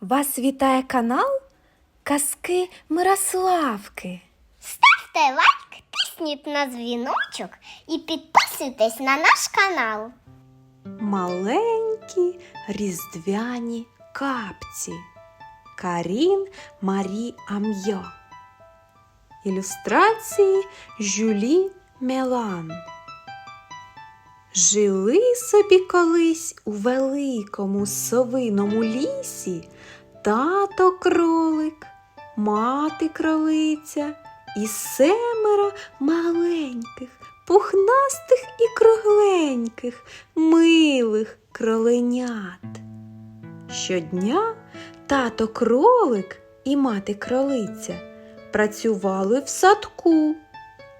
Вас вітає канал Казки Мирославки. Ставте лайк, тисніть на дзвіночок і підписуйтесь на наш канал. Маленькі різдвяні капці. Карін Марі Ам'йо. Ілюстрації Жюлі Мелан. Жили собі колись у великому совиному лісі тато кролик, мати кролиця і семеро маленьких, пухнастих і кругленьких, милих кроленят. Щодня тато кролик і мати кролиця працювали в садку,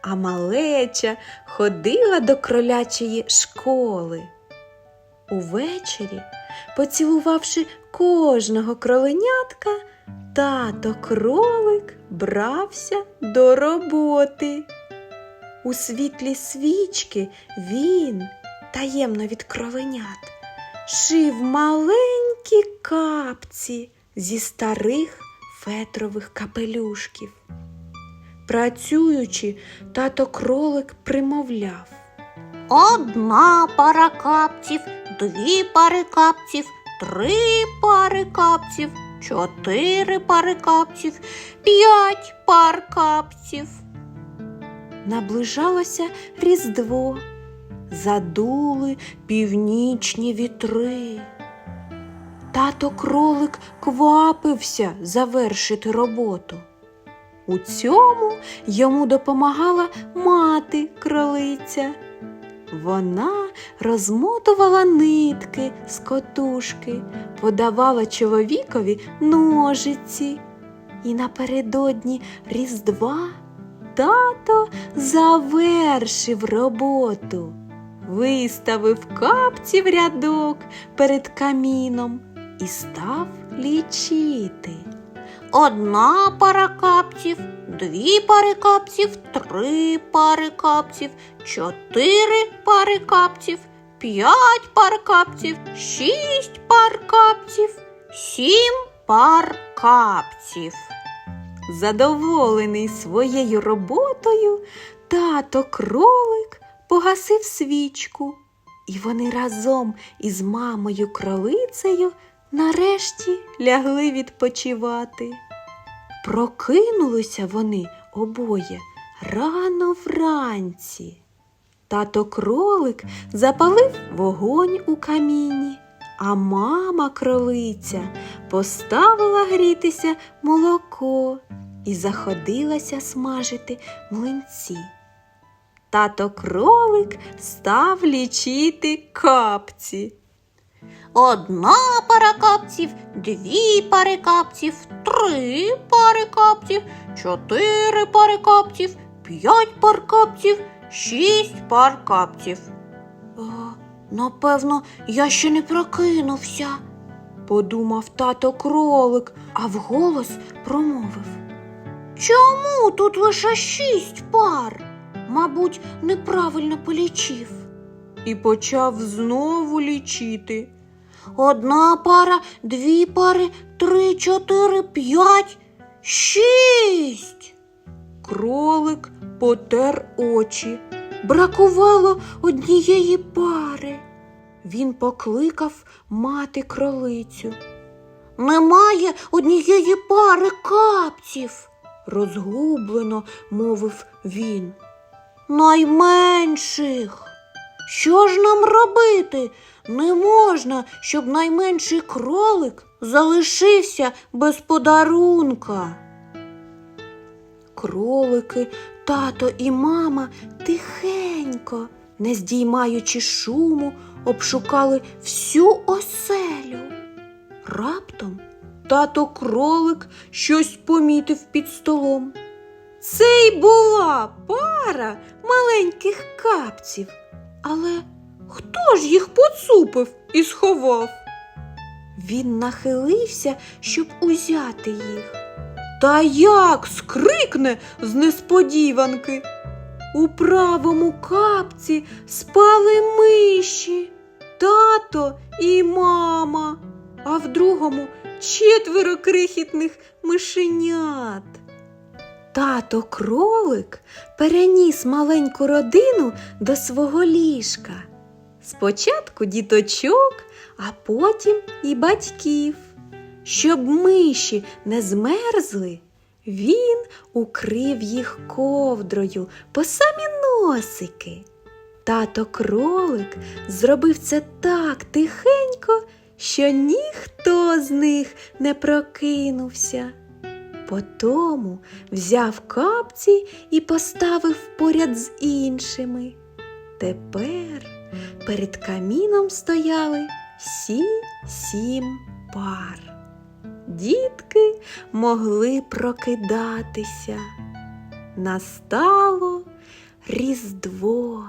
а малеча ходила до кролячої школи. Увечері, поцілувавши кожного кроленятка, тато кролик брався до роботи. У світлі свічки він, таємно від кроленят, шив маленькі капці зі старих фетрових капелюшків. Працюючи, тато кролик примовляв. Одна пара капців, дві пари капців, три пари капців, чотири пари капців, п'ять пар капців. Наближалося Різдво, задули північні вітри. Тато кролик квапився завершити роботу. У цьому йому допомагала мати кролиця. Вона розмотувала нитки з котушки, подавала чоловікові ножиці. І напередодні Різдва тато завершив роботу, виставив капці в рядок перед каміном і став лічити. Одна пара капців, дві пари капців, три пари капців, чотири пари капців, п'ять пар капців, шість пар капців, сім пар капців. Задоволений своєю роботою, тато кролик погасив свічку, і вони разом із мамою кролицею нарешті лягли відпочивати. Прокинулися вони обоє рано вранці. Тато кролик запалив вогонь у каміні, а мама кролиця поставила грітися молоко і заходилася смажити млинці. Тато кролик став лічити капці. Одна пара капців, дві пари капців, три пари капців, чотири пари капців, п'ять пар капців, шість пар капців. Напевно, я ще не прокинувся, Подумав тато кролик, а вголос промовив. Чому тут лише шість пар? Мабуть, неправильно полічив. І почав знову лічити. Одна пара, дві пари, три, чотири, п'ять, шість. Кролик потер очі. Бракувало однієї пари. Він покликав мати кролицю. Немає однієї пари капців, Розгублено мовив він. найменших. Що ж нам робити? Не можна, щоб найменший кролик залишився без подарунка. Кролики, тато і мама тихенько, не здіймаючи шуму, обшукали всю оселю. Раптом тато кролик щось помітив під столом. Це й була пара маленьких капців. Але хто ж їх поцупив і сховав? Він нахилився, щоб узяти їх. Та як скрикне з несподіванки. У правому капці спали миші, тато і мама, а в другому четверо крихітних мишенят. Тато кролик переніс маленьку родину до свого ліжка. Спочатку діточок, а потім і батьків. Щоб миші не змерзли, він укрив їх ковдрою по самі носики. Тато кролик зробив це так тихенько, що ніхто з них не прокинувся. Потому взяв капці і поставив поряд з іншими. Тепер перед каміном стояли всі сім пар. Дітки могли прокидатися. Настало Різдво.